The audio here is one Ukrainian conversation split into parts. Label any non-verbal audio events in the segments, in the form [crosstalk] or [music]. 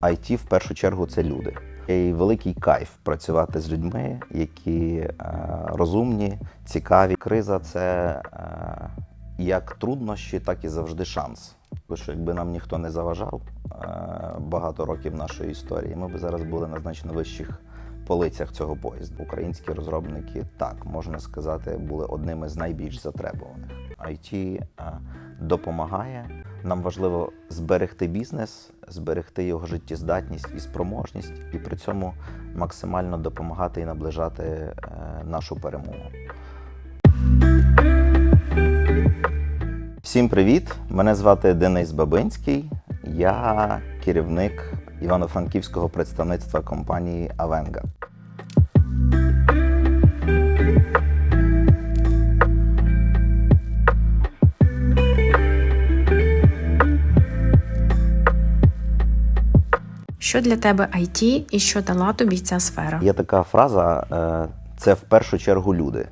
IT в першу чергу це люди. І великий кайф працювати з людьми, які е, розумні, цікаві. Криза це е, як труднощі, так і завжди шанс. Тому що якби нам ніхто не заважав е, багато років нашої історії, ми б зараз були на значно вищих полицях цього поїзду. Українські розробники, так можна сказати, були одними з найбільш затребуваних. IT е, допомагає. Нам важливо зберегти бізнес, зберегти його життєздатність і спроможність, і при цьому максимально допомагати і наближати е, нашу перемогу. Всім привіт! Мене звати Денис Бабинський. Я керівник івано-франківського представництва компанії Авенга. Що для тебе IT і що дала тобі ця сфера? Є така фраза: е, це в першу чергу люди.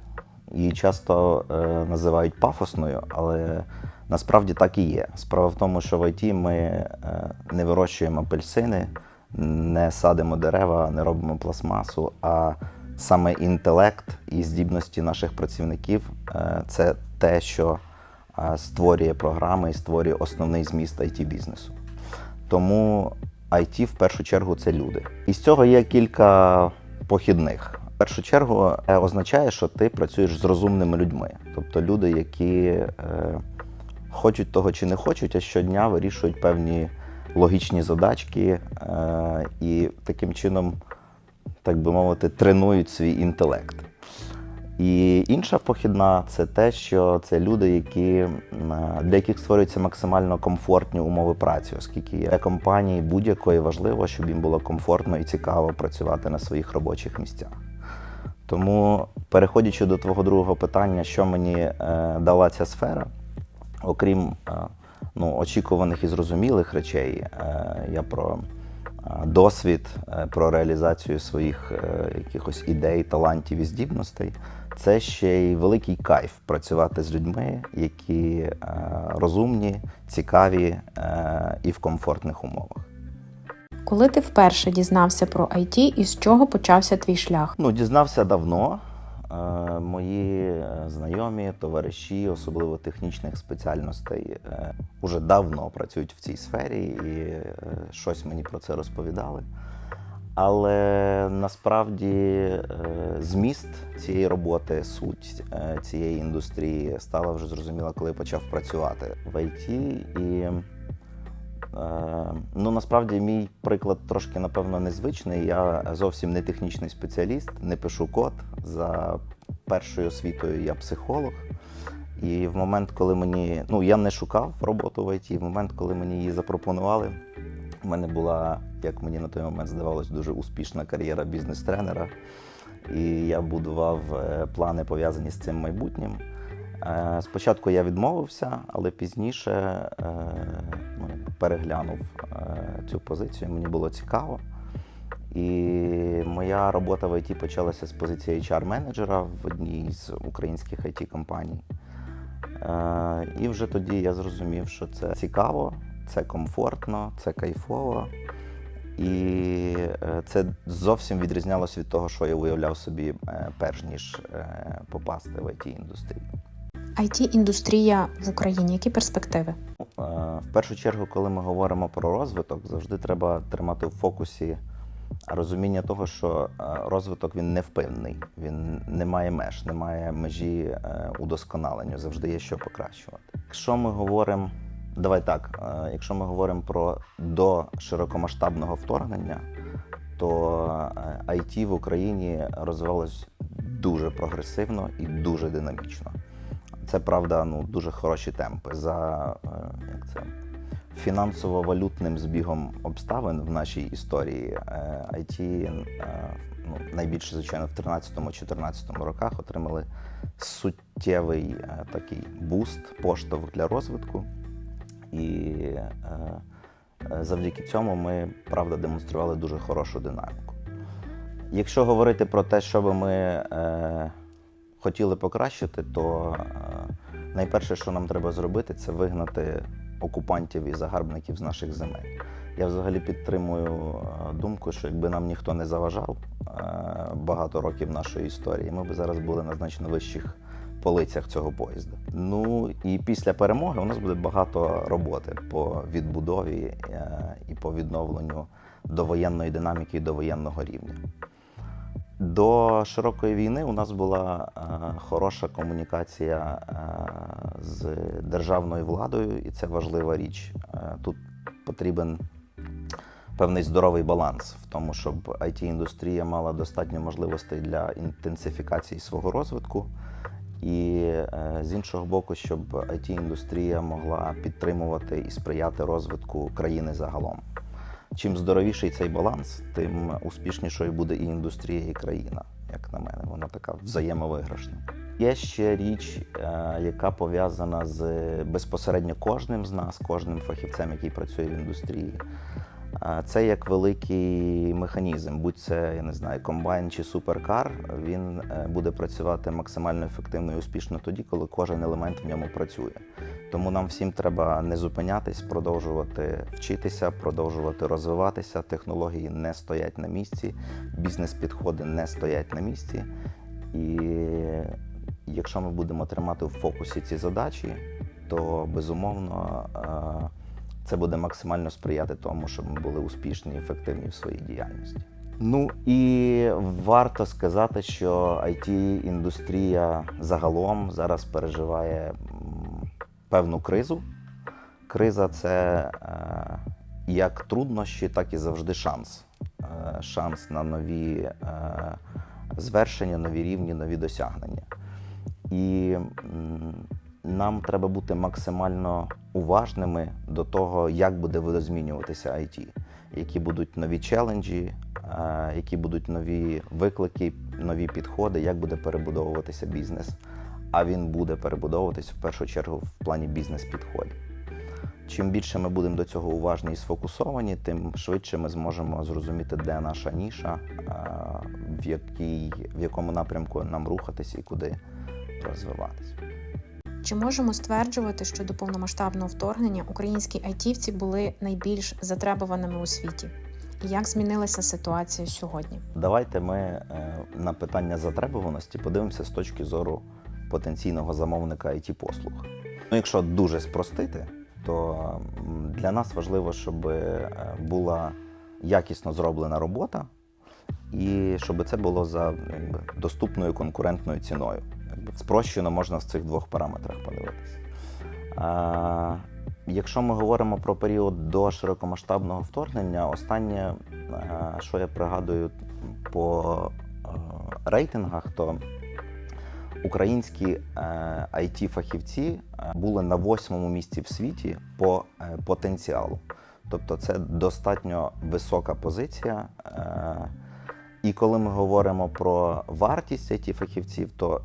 Її часто е, називають пафосною, але насправді так і є. Справа в тому, що в ІТ ми е, не вирощуємо апельсини, не садимо дерева, не робимо пластмасу, а саме інтелект і здібності наших працівників це те, що створює програми і створює основний зміст it бізнесу. Тому IT в першу чергу це люди. І з цього є кілька похідних. В першу чергу е, означає, що ти працюєш з розумними людьми, тобто люди, які е, хочуть того чи не хочуть, а щодня вирішують певні логічні задачки е, і таким чином, так би мовити, тренують свій інтелект. І інша похідна це те, що це люди, які, для яких створюються максимально комфортні умови праці, оскільки для компанії будь-якої важливо, щоб їм було комфортно і цікаво працювати на своїх робочих місцях. Тому, переходячи до твого другого питання, що мені е, дала ця сфера, окрім е, ну, очікуваних і зрозумілих речей, е, я про е, досвід, е, про реалізацію своїх е, якихось ідей, талантів і здібностей. Це ще й великий кайф працювати з людьми, які е, розумні, цікаві е, і в комфортних умовах. Коли ти вперше дізнався про IT і з чого почався твій шлях? Ну, дізнався давно. Е, Мої знайомі, товариші, особливо технічних спеціальностей, е, уже давно працюють в цій сфері і щось мені про це розповідали. Але насправді е, зміст цієї роботи, суть е, цієї індустрії стала вже зрозуміла, коли почав працювати в ІТ. І е, ну насправді мій приклад трошки, напевно, незвичний. Я зовсім не технічний спеціаліст, не пишу код. За першою освітою я психолог. І в момент, коли мені ну я не шукав роботу в ІТ, в момент, коли мені її запропонували, у мене була, як мені на той момент здавалось, дуже успішна кар'єра бізнес-тренера. І я будував е, плани пов'язані з цим майбутнім. Е, Спочатку я відмовився, але пізніше е, ну, переглянув цю позицію. Мені було цікаво. І моя робота в ІТ почалася з позиції HR-менеджера в одній з українських it компаній І вже тоді я зрозумів, що це цікаво, це комфортно, це кайфово. І е, це зовсім відрізнялося від того, що я уявляв собі, е, перш ніж е, попасти в it індустрію. it індустрія в Україні. Які перспективи? Е, В першу чергу, коли ми говоримо про розвиток, завжди треба тримати в фокусі розуміння того, що розвиток він невпинний, він не має меж, не має межі удосконаленню, завжди є що покращувати. Якщо ми говоримо, давай так, е, якщо ми говоримо про до широкомасштабного вторгнення, то е, IT в Україні розвивалось дуже прогресивно і дуже динамічно. Це правда, ну дуже хороші темпи. За е, як це фінансово-валютним збігом обставин в нашій історії е, IT е, ну, найбільше, звичайно, в 13-14 роках отримали суттєвий е, такий буст, поштовх для розвитку. І е, завдяки цьому ми правда демонстрували дуже хорошу динаміку. Якщо говорити про те, що би ми е, хотіли покращити, то е, найперше, що нам треба зробити, це вигнати окупантів і загарбників з наших земель. Я взагалі підтримую думку, що якби нам ніхто не заважав багато років нашої історії, ми б зараз були на значно вищих полицях цього поїзда. Ну і після перемоги у нас буде багато роботи по відбудові е, і по відновленню довоєнної динаміки і довоєнного рівня. До широкої війни у нас була е, хороша комунікація е, з державною владою, і це важлива річ. Е, тут потрібен певний здоровий баланс в тому, щоб it індустрія мала достатньо можливостей для інтенсифікації свого розвитку, і е, з іншого боку, щоб it індустрія могла підтримувати і сприяти розвитку країни загалом. Чим здоровіший цей баланс, тим успішнішою буде і індустрія, і країна, як на мене. Вона така взаємовиграшна. Є ще річ, е, яка пов'язана з безпосередньо кожним з нас, кожним фахівцем, який працює в індустрії. Це як великий механізм, будь це я не знаю, комбайн чи суперкар. Він е, буде працювати максимально ефективно і успішно тоді, коли кожен елемент в ньому працює. Тому нам всім треба не зупинятись, продовжувати вчитися, продовжувати розвиватися. Технології не стоять на місці, бізнес-підходи не стоять на місці. І якщо ми будемо тримати в фокусі ці задачі, то безумовно е, це буде максимально сприяти тому, щоб ми були успішні і ефективні в своїй діяльності. Ну і варто сказати, що IT-індустрія загалом зараз переживає певну кризу. Криза це е, як труднощі, так і завжди шанс. Е, шанс на нові е, звершення, нові рівні, нові досягнення. І нам треба бути максимально уважними до того, як буде видозмінюватися IT, які будуть нові челенджі, е, які будуть нові виклики, нові підходи, як буде перебудовуватися бізнес. А він буде перебудовуватися в першу чергу в плані бізнес-підходів. Чим більше ми будемо до цього уважні і сфокусовані, тим швидше ми зможемо зрозуміти, де наша ніша, е, в, якій, в якому напрямку нам рухатись і куди розвиватися. Чи можемо стверджувати, що до повномасштабного вторгнення українські айтівці були найбільш затребуваними у світі? І як змінилася ситуація сьогодні? Давайте ми е, на питання затребуваності подивимося з точки зору потенційного замовника it послуг. Ну, якщо дуже спростити, то для нас важливо, щоб е, була якісно зроблена робота, і щоб це було за якби, доступною конкурентною ціною. Якби, спрощено можна в цих двох параметрах подивитися. А, якщо ми говоримо про період до широкомасштабного вторгнення, останнє, е, що я пригадую по е, рейтингах, то українські IT-фахівці е, були на восьмому місці в світі по потенціалу. Тобто це достатньо висока позиція. І коли ми говоримо про вартість it фахівців, то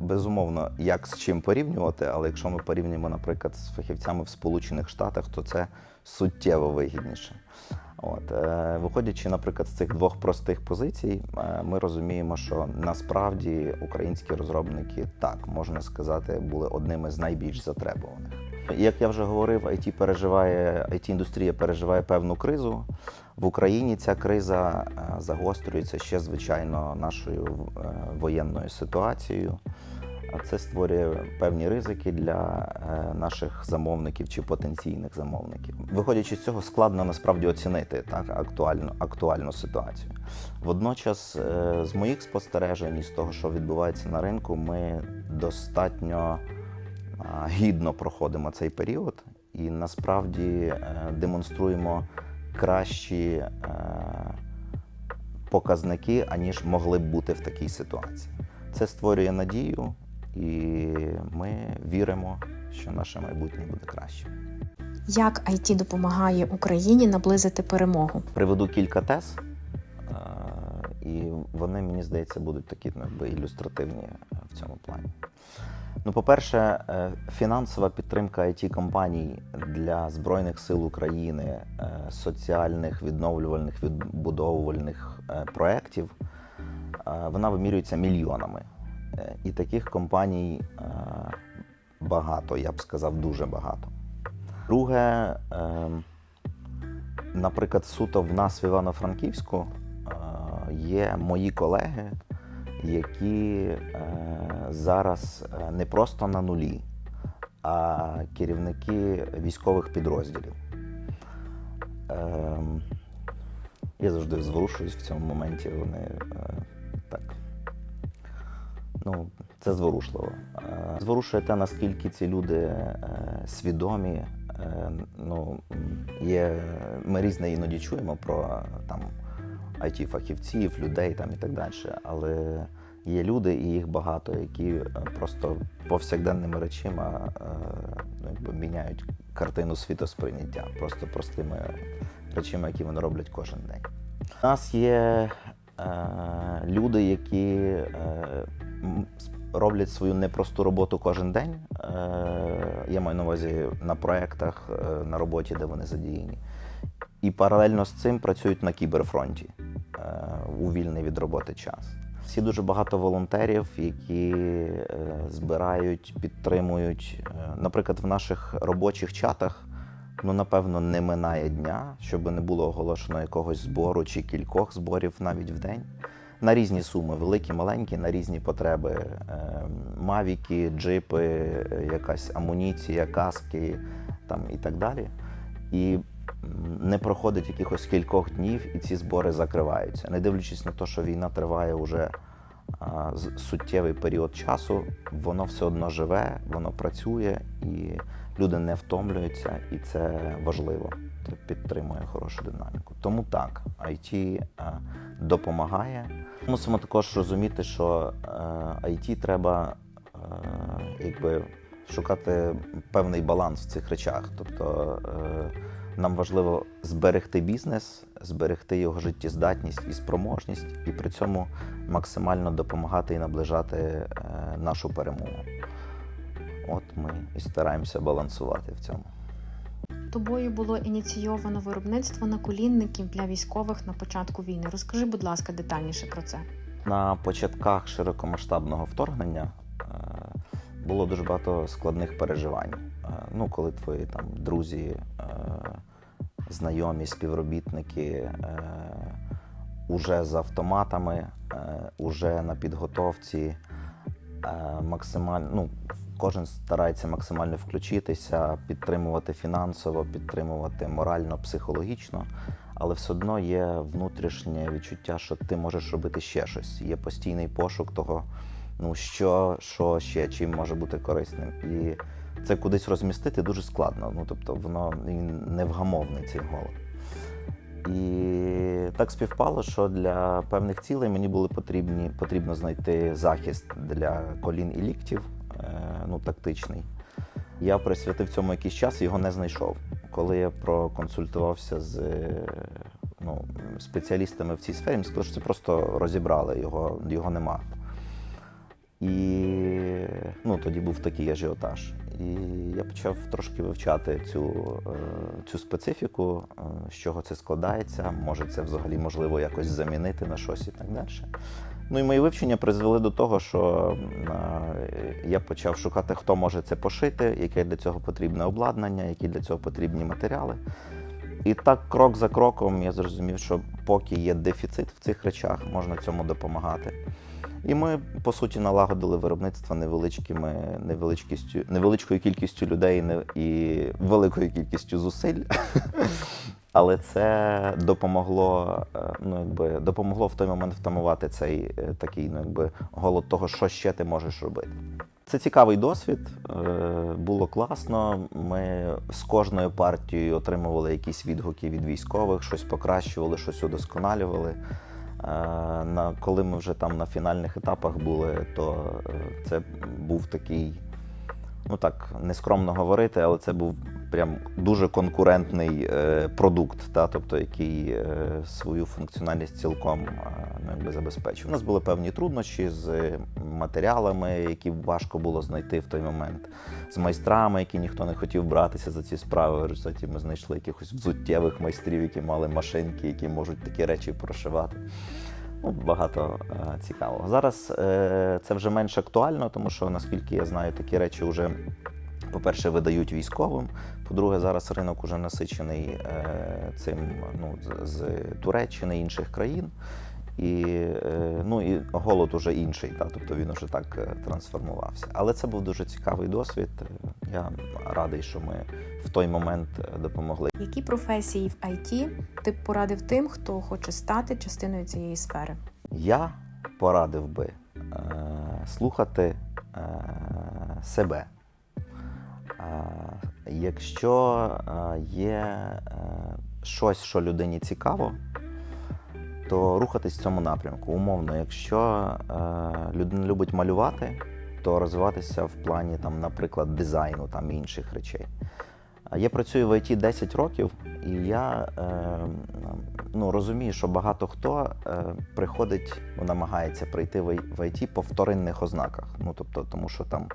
безумовно, як з чим порівнювати, але якщо ми порівнюємо, наприклад, з фахівцями в Сполучених Штатах, то це суттєво вигідніше. От, е, виходячи, наприклад, з цих двох простих позицій, е, ми розуміємо, що насправді українські розробники так можна сказати були одними з найбільш затребуваних. Як я вже говорив, IT переживає it індустрія переживає певну кризу. В Україні ця криза е, загострюється ще звичайно нашою воєнною ситуацією. Це створює певні ризики для е, наших замовників чи потенційних замовників. Виходячи з цього, складно насправді оцінити так актуальну, актуальну ситуацію. Водночас, е, з моїх спостережень з того, що відбувається на ринку, ми достатньо гідно проходимо цей період і насправді е, демонструємо кращі е, показники, аніж могли б бути в такій ситуації. Це створює надію, і ми віримо, що наше майбутнє буде краще. Як IT допомагає Україні наблизити перемогу? Приведу кілька тез, е, і вони, мені здається, будуть такі ну, якби, ілюстративні е, в цьому плані. Ну, по-перше, е, фінансова підтримка it компаній для Збройних сил України, соціальних відновлювальних відбудовувальних проєктів, вона вимірюється мільйонами. Е, І таких компаній е, багато, я б сказав, дуже багато. Друге, е, Наприклад, суто в нас в Івано-Франківську є мої колеги, які зараз не просто на нулі, а керівники військових підрозділів. Ем, Я завжди зворушуюсь в цьому моменті. Вони. Ну, це зворушливо. Е, Зворушує те, наскільки ці люди е, свідомі. Е, Ну, є, ми різне іноді чуємо про там it фахівців людей там і так далі. Але є люди, і їх багато, які просто повсякденними речима ну, якби міняють картину світосприйняття, просто простими речами, які вони роблять кожен день. У нас є е, люди, які е, роблять свою непросту роботу кожен день. Е, я маю на увазі на проєктах, е, на роботі, де вони задіяні. І паралельно з цим працюють на кіберфронті е, у вільний від роботи час. Всі дуже багато волонтерів, які збирають, підтримують. Наприклад, в наших робочих чатах ну, напевно, не минає дня, щоб не було оголошено якогось збору чи кількох зборів навіть в день. На різні суми, великі, маленькі, на різні потреби. Е, Мавіки, джипи, е, якась амуніція, каски там, і так далі. І не проходить якихось кількох днів, і ці збори закриваються. Не дивлячись на те, що війна триває вже а, суттєвий період часу, воно все одно живе, воно працює, і люди не втомлюються, і це важливо. Це підтримує хорошу динаміку. Тому так, IT а, допомагає. Мусимо також розуміти, що е, IT треба е, якби шукати певний баланс в цих речах. Тобто е, нам важливо зберегти бізнес, зберегти його життєздатність і спроможність, і при цьому максимально допомагати і наближати е, нашу перемогу. От ми і стараємося балансувати в цьому. Тобою було ініційовано виробництво наколінників для військових на початку війни. Розкажи, будь ласка, детальніше про це. На початках широкомасштабного вторгнення е, було дуже багато складних переживань. Е, Ну, коли твої там друзі, е, знайомі, співробітники уже з автоматами, уже на підготовці, максимально, ну, кожен старається максимально включитися, підтримувати фінансово, підтримувати морально, психологічно. Але все одно є внутрішнє відчуття, що ти можеш робити ще щось. Є постійний пошук того, ну що, що ще, чим може бути корисним. І це кудись розмістити дуже складно. Ну тобто воно невгамовний цей голод. І так співпало, що для певних цілей мені було потрібні, потрібно знайти захист для колін і ліктів, ну тактичний. Я присвятив цьому якийсь час і його не знайшов. Коли я проконсультувався з е, ну, спеціалістами в цій сфері, сказали, що це просто розібрали, його, його нема. І ну, тоді був такий ажіотаж. І я почав трошки вивчати цю, е, цю специфіку, е, з чого це складається, може це взагалі можливо якось замінити на щось і так далі. Ну і мої вивчення призвели до того, що я почав шукати, хто може це пошити, яке для цього потрібне обладнання, які для цього потрібні матеріали. І так, крок за кроком, я зрозумів, що поки є дефіцит в цих речах, можна цьому допомагати. І ми, по суті, налагодили виробництво невеличкими, невеличкістю, невеличкою кількістю людей і великою кількістю зусиль. [laughs] Але це допомогло, е, ну, якби, допомогло в той момент втамувати цей е, такий ну, якби, голод того, що ще ти можеш робити. Це цікавий досвід, е, було класно. Ми з кожною партією отримували якісь відгуки від військових, щось покращували, щось удосконалювали. На, коли ми вже там на фінальних етапах були, то це був такий, ну так, нескромно говорити, але це був прям дуже конкурентний е, продукт, та, тобто, який е, свою функціональність цілком е, ну, якби забезпечив. У нас були певні труднощі з матеріалами, які важко було знайти в той момент, з майстрами, які ніхто не хотів братися за ці справи. В результаті ми знайшли якихось взуттєвих майстрів, які мали машинки, які можуть такі речі прошивати. Ну, багато е, цікавого. Зараз е, це вже менш актуально, тому що, наскільки я знаю, такі речі вже по-перше, видають військовим. По-друге, зараз ринок уже насичений е, цим ну, з, Туреччини інших країн. І, е, ну, і голод уже інший, та, тобто він уже так е, трансформувався. Але це був дуже цікавий досвід. Я радий, що ми в той момент допомогли. Які професії в IT ти б порадив тим, хто хоче стати частиною цієї сфери? Я порадив би е, слухати е, себе. Якщо е, є е, щось, що людині цікаво, то рухатись в цьому напрямку. Умовно, якщо е, людина любить малювати, то розвиватися в плані, там, наприклад, дизайну там, інших речей. Я працюю в ІТ 10 років, і я ну, розумію, що багато хто приходить, намагається прийти в ІТ по вторинних ознаках. Ну, тобто, тому що там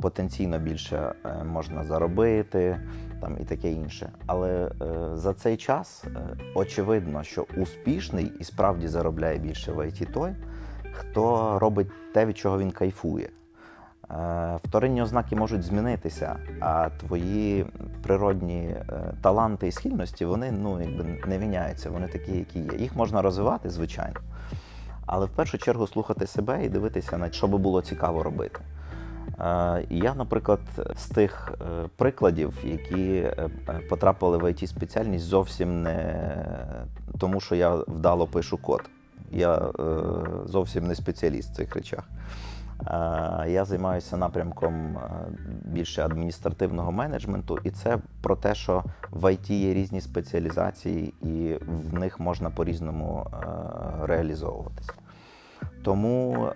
потенційно більше е, можна заробити там, і таке інше. Але е, за цей час е, очевидно, що успішний і справді заробляє більше в ІТ той, хто робить те, від чого він кайфує. Вторинні ознаки можуть змінитися, а твої природні таланти і схильності вони ну, якби не міняються, вони такі, які є. Їх можна розвивати, звичайно. Але в першу чергу слухати себе і дивитися, на що би було цікаво робити. Я, наприклад, з тих е, прикладів, які е, потрапили в it спеціальність зовсім не тому, що я вдало пишу код. Я е, зовсім не спеціаліст в цих речах. Я займаюся напрямком більше адміністративного менеджменту, і це про те, що в IT є різні спеціалізації, і в них можна по-різному реалізовуватися. Тому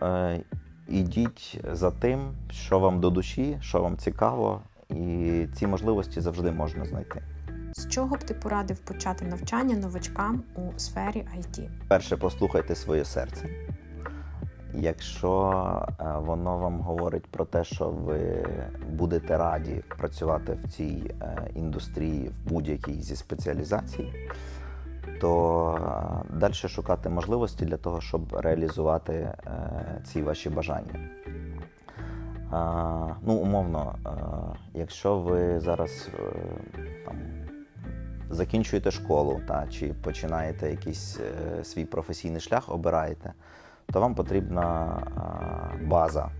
ідіть за тим, що вам до душі, що вам цікаво, і ці можливості завжди можна знайти. З чого б ти порадив почати навчання новачкам у сфері IT? Перше, послухайте своє серце. Якщо е, воно вам говорить про те, що ви будете раді працювати в цій е, індустрії в будь-якій зі спеціалізацій, то далі шукати можливості для того, щоб реалізувати е, ці ваші бажання. Ну, умовно, е, якщо ви зараз е, там, закінчуєте школу та, чи починаєте якийсь е, свій професійний шлях, обираєте, то вам потрібна база.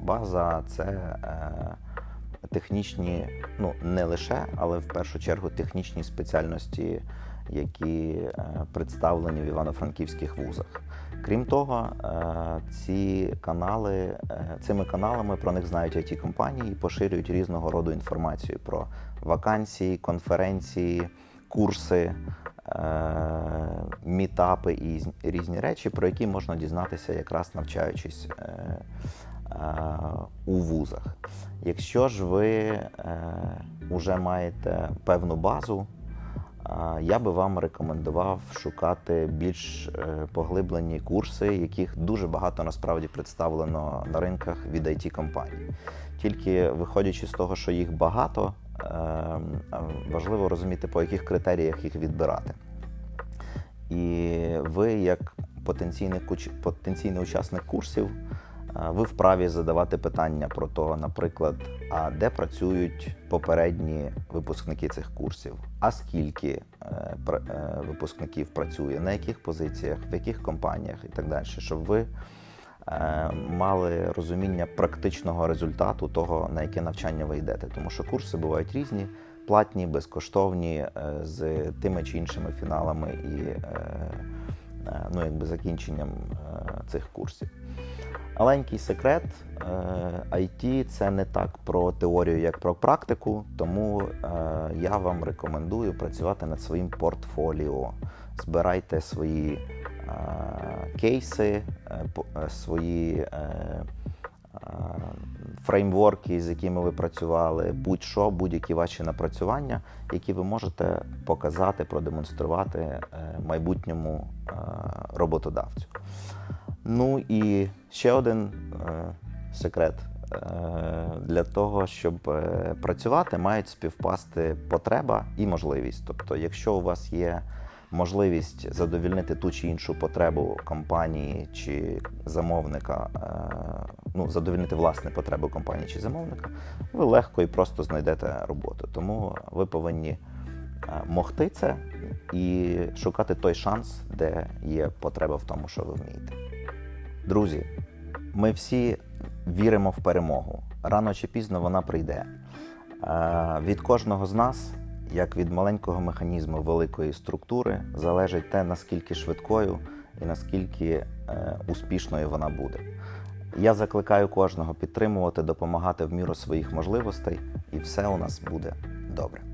База це е, технічні, ну не лише, але в першу чергу технічні спеціальності, які е, представлені в івано-франківських вузах. Крім того, е, ці канали, е, цими каналами про них знають it компанії і поширюють різного роду інформацію про вакансії, конференції, курси, мітапи і різні речі, про які можна дізнатися, якраз навчаючись у вузах. Якщо ж ви вже маєте певну базу, я би вам рекомендував шукати більш е, поглиблені курси, яких дуже багато насправді представлено на ринках від it компаній. Тільки виходячи з того, що їх багато, е, е, важливо розуміти, по яких критеріях їх відбирати. І ви, як потенційний, потенційний учасник курсів, ви вправі задавати питання про те, наприклад, а де працюють попередні випускники цих курсів, а скільки е, е, випускників працює, на яких позиціях, в яких компаніях? І так далі, щоб ви е, мали розуміння практичного результату того, на яке навчання ви йдете. Тому що курси бувають різні, платні, безкоштовні, з тими чи іншими фіналами і ну, якби закінченням е, цих курсів. Маленький секрет, е, IT це не так про теорію, як про практику, тому е, я вам рекомендую працювати над своїм портфоліо. Збирайте свої е, кейси, е, е, свої е, е, фреймворки, з якими ви працювали, будь-що, будь-які ваші напрацювання, які ви можете показати, продемонструвати е, майбутньому е, роботодавцю. Ну і ще один е, секрет. Для того, щоб працювати, мають співпасти потреба і можливість. Тобто, якщо у вас є можливість задовільнити ту чи іншу потребу компанії чи замовника, е, ну, задовільнити власне потребу компанії чи замовника, ви легко і просто знайдете роботу. Тому ви повинні е, могти це і шукати той шанс, де є потреба в тому, що ви вмієте. Друзі, ми всі віримо в перемогу. Рано чи пізно вона прийде. Е, Від кожного з нас, як від маленького механізму великої структури, залежить те, наскільки швидкою і наскільки е, успішною вона буде. Я закликаю кожного підтримувати, допомагати в міру своїх можливостей, і все у нас буде добре.